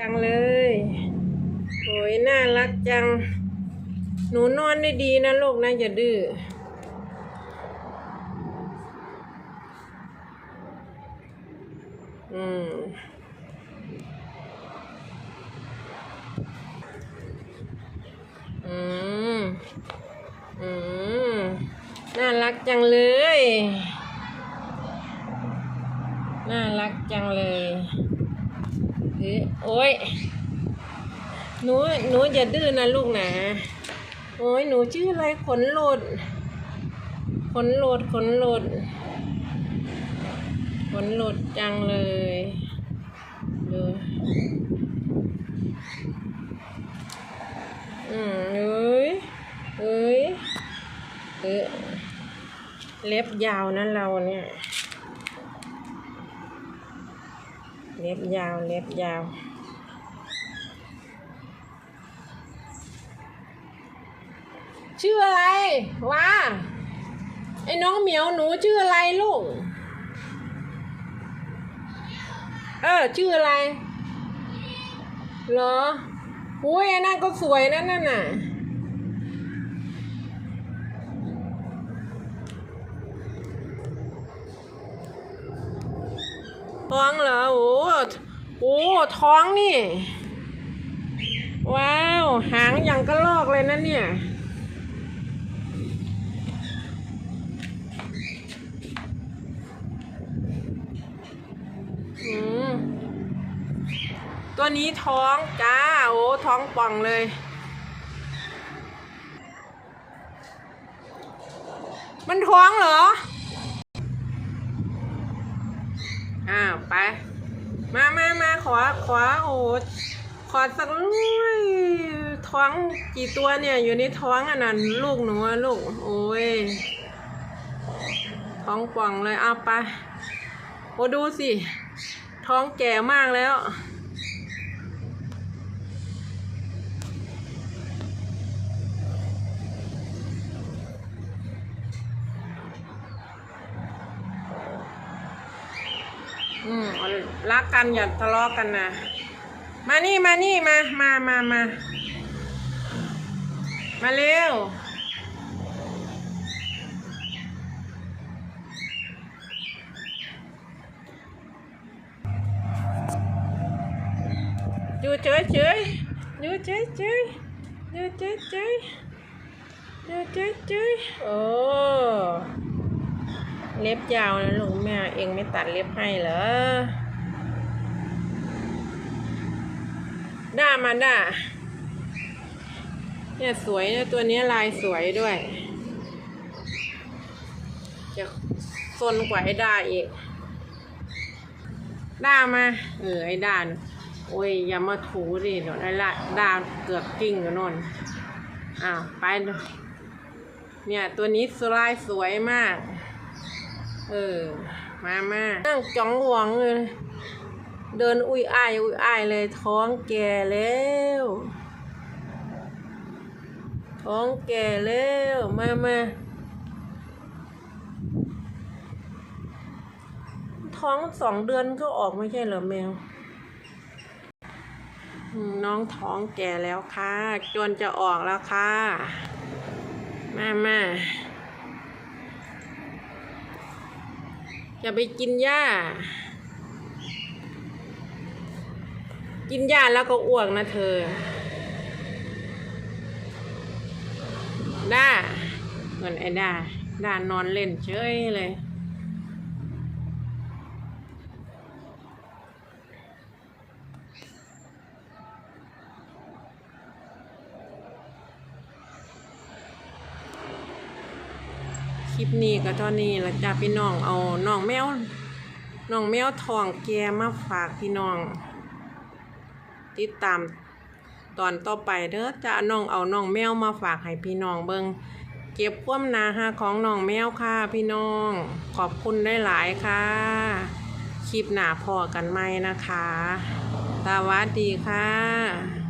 จังเลยโอ้ยน่ารักจัง หนูนอนได้ดีนะลูกนะอย่าดื้อ อืมอืม อืม น่ารักจังเลย น่ารักจังเลย เฮ้ยโอ้ย หนู หนูอย่าดื้อนะลูกนะ โอ้ย หนูชื่ออะไร ขนโหลดขนโหลดขนโหลดขนโหลดจังเลย ดูอืมเอ้ย เอ้ย เออเล็บยาวนะเราเนี่ย เล็บยาวเล็บยาว ชื่ออะไรวะไอ้น้องเหมียวหนูชื่ออะไรลูก เออ ชื่ออะไร เหรอ อุ้ยไอ้นั่นก็สวยนั่นน่ะ ท้องเหรอโอ้โอ้ท้องนี่ ว้าว หางอย่างกระลอกเลยนะเนี่ยอืมตัวนี้ท้องจ้าโอ้ท้องป่องเลย มันท้องเหรอ อ้าวไป มามามาขอขอโอ้ขอสักน้อยท้องกี่ตัวเนี่ยอยู่ในท้องอันนั้นลูกหนูลูก โอ้ยท้องป่องเลยเอาไปโอ้ดูสิ ท้องแก่มากแล้ว อืมรักกันอย่าทะเลาะกันนะมานี่มานี่มามามามามาเร็วอยู่เฉยเฉยๆอยู่เฉยเฉยๆอยู่เฉยเฉยๆอยู่เฉยเฉยโอ้ เล็บยาวนะลูกแม่เองไม่ตัดเล็บให้เหรอด้ามาด้าเนี่ยสวยนะตัวนี้ลายสวยด้วยจะซนกว่าไอ้ด้าอีกด้ามาเออไอ้ด้านโอ้ยอย่ามาถูดิเดี๋ยวไอ้ละด้าเกือบกิ้งอยู่นนอ้าวไปดูเนี่ยตัวนี้สลายสวยมาก เออ มามานั่งจ้องหวงเลย เดินอุ้ยอ้ายอุ้ยอ้ายเลยท้องแก่แล้ว ท้องแก่แล้ว มามาท้องสองเดือนก็ออกไม่ใช่เหรอแมว น้องท้องแก่แล้วค่ะ จนจะออกแล้วค่ะ มามา อย่าไปกินหญ้า กินหญ้าแล้วก็อ้วกนะเธอด้าเหมือนไอ้ด้าด้านอนเล่นเฉยเลย คลิปนี้ก็เท่านี้ละจ้าพี่น้องเอาน้องแมวน้องแมวทองแกมาฝากพี่น้อง ติดตามตอนต่อไปเด้อจะน้องเอาน้องแมวมาฝากให้พี่น้องเบิงเก็บความหนาหาของน้องแมวค่ะพี่น้อง ขอบคุณได้หลายค่ะ คลิปหนาพอกันไหมนะคะ สวัสดีค่ะ